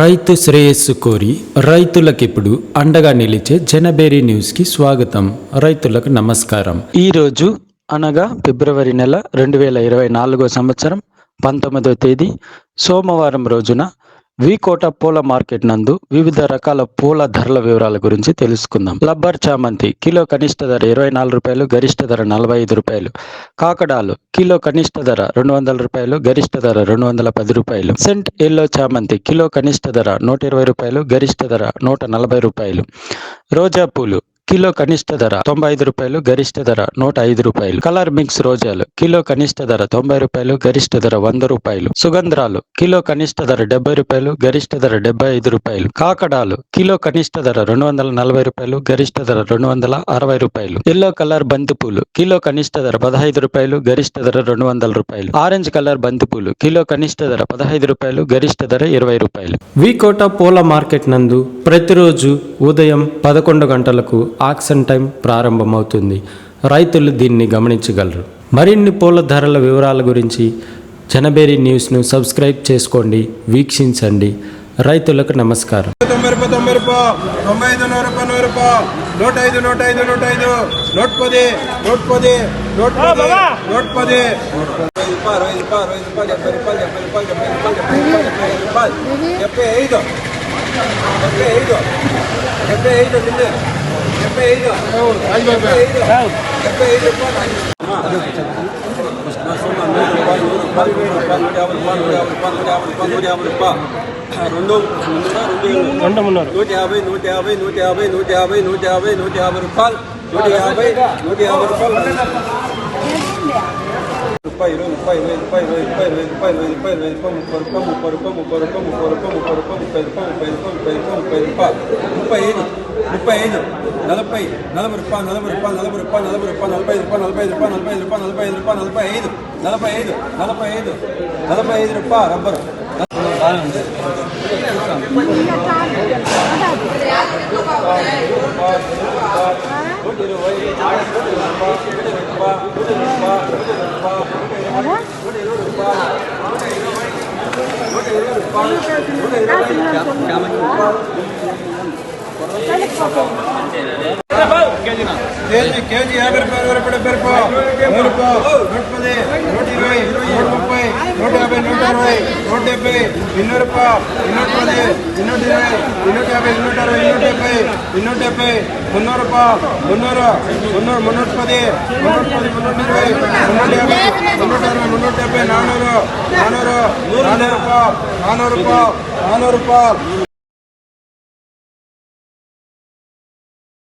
రైతు శ్రేయస్సు కోరి రైతులకిప్పుడు అండగా నిలిచే జనబేరీ న్యూస్కి స్వాగతం. రైతులకు నమస్కారం. ఈరోజు అనగా ఫిబ్రవరి నెల రెండు వేల ఇరవై నాలుగో సంవత్సరం పంతొమ్మిదో తేదీ సోమవారం రోజున వికోట పూల మార్కెట్ నందు వివిధ రకాల పూల ధరల వివరాల గురించి తెలుసుకుందాం. లబ్బర్ చామంతి కిలో కనిష్ట ధర ఇరవై నాలుగు రూపాయలు గరిష్ట ధర నలభై ఐదు రూపాయలు. కాకడాలు కిలో కనిష్ట ధర రెండు వందల రూపాయలు గరిష్ట ధర రెండు వందల పది రూపాయలు. సెంట్ ఎల్లో చామంతి కిలో కనిష్ట ధర నూట ఇరవై రూపాయలు గరిష్ట ధర నూట నలభై రూపాయలు. రోజా పూలు కిలో కనిష్ట ధర తొంభై ఐదు రూపాయలు గరిష్ట ధర నూట ఐదు రూపాయలు. కలర్ మిక్స్ రోజాలు కిలో కనిష్ట ధర తొంభై రూపాయలు గరిష్ట ధర వంద రూపాయలు. సుగంధ్రాలు కిలో కనిష్ట ధర డెబ్బై రూపాయలు గరిష్ట ధర డెబ్బై ఐదు రూపాయలు. కాకడాలు కిలో కనిష్ట ధర రెండు వందల నలభై రూపాయలు గరిష్ట ధర రెండు వందల అరవై రూపాయలు. ఎల్లో కలర్ బంతిపూలు కిలో కనిష్ట ధర పదహైదు రూపాయలు గరిష్ట ధర రెండు వందల రూపాయలు. ఆరెంజ్ కలర్ బంతిపూలు కిలో కనిష్ట ధర పదహైదు రూపాయలు గరిష్ట ధర ఇరవై రూపాయలు. వికోట పూల మార్కెట్ నందు ప్రతిరోజు ఉదయం పదకొండు గంటలకు ఆక్షన్ టైం ప్రారంభమవుతుంది రైతులు దీన్ని గమనించగలరు మరిన్ని పూల ధరల వివరాల గురించి జనబేరి న్యూస్ను సబ్స్క్రైబ్ చేసుకోండి వీక్షించండి రైతులకు నమస్కారం తొంభై రూపాయ తొంభై రూపాయ తొంభై ఐదు నూరు రూపాయ నూరు రూపాయ నూట ఐదు నూట ఐదు నూట ఐదు నూట పది నూట పది నూట పది నూట పది అరవై రూపాయలు అరవై రూపాయలు డెబ్బై రూపాయలు డెబ్బై రూపాయలు డెబ్బై రూపాయలు డెబ్బై రూపాయలు డెబ్బై ఐదు డెబ్బై ఐదు డెబ్బై ఐదు రెండు రెండు నూట యాభై నూట యాభై నూట యాభై నూట యాభై నూట యాభై నూట యాభై రూపాయలు నూట యాభై నూట యాభై రూపాయలు ముప్పై ఇరవై రూపాయి ఇరవై రూపాయి ఇరవై రూపాయి ఇరవై రూపాయి ఇరవై రూపాయి ఇరవై ముప్పై రూపాయి ముప్పై రూపాయి ముప్పై రూపాయి ముప్పై రూపాయి ముప్పై రూపాయి ముప్పై రూపాయి ముప్పై రూపాయి ముప్పై రూపాయి ముప్పై ఐదు ముప్పై ఐదు నలభై నలభై రూపాయలు నలభై రూపాయలు నలభై రూపాయలు నలభై రూపాయలు నలభై ఐదు రూపాయలు నలభై ఐదు రూపాయలు నలభై రూపాయలు నలభై ఐదు రూపాయలు నలభై ఐదు నలభై ఐదు నలభై ఐదు నలభై ఐదు రూపాయలు రబ్బరు నూట ఇరవై కేజీ కేజీ యాభై రూపాయలు వరపడే పెరుపు నూరు నూట పది నూట ఇరవై నూట ముప్పై నూట యాభై నూట అరవై నూట డెబ్బై ఇన్నూరు ఇన్నూట పది ఇన్నూట ఇరవై ఇన్నూట యాభై ఇన్నూట అరవై డెబ్బై ఇన్నూట డెబ్బై మున్నూరు రూపాయలు మున్నూరు మున్నూరు మున్నూట పది మున్నూట పది మున్నూట ఇరవై మున్నూట యాభై మున్నూట అరవై మున్నూట డెబ్బై నానూరు నానూరు నానూరు రూపాయలు నానూరు రూపాయలు నానూరు రూపాయలు